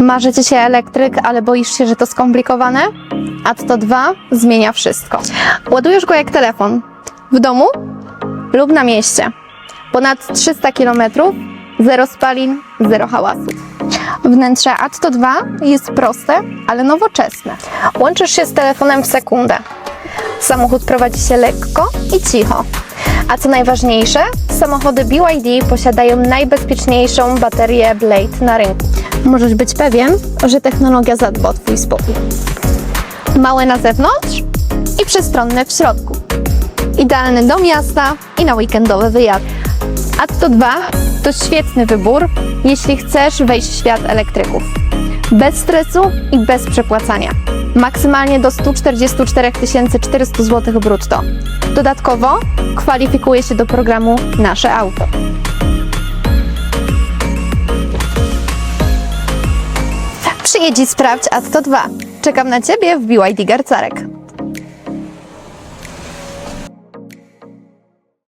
Marzy Ci się elektryk, ale boisz się, że to skomplikowane? Atto 2 zmienia wszystko. Ładujesz go jak telefon. W domu lub na mieście. Ponad 300 km, zero spalin, zero hałasu. Wnętrze Atto 2 jest proste, ale nowoczesne. Łączysz się z telefonem w sekundę. Samochód prowadzi się lekko i cicho. A co najważniejsze, samochody BYD posiadają najbezpieczniejszą baterię Blade na rynku. Możesz być pewien, że technologia zadba o Twój spokój. Małe na zewnątrz i przestronne w środku. Idealny do miasta i na weekendowe wyjazdy. Atto 2 to świetny wybór, jeśli chcesz wejść w świat elektryków. Bez stresu i bez przepłacania. Maksymalnie do 144 400 zł brutto. Dodatkowo kwalifikuje się do programu Nasze Auto. I sprawdź Atto 2. Czekam na Ciebie w BYD Garcarek.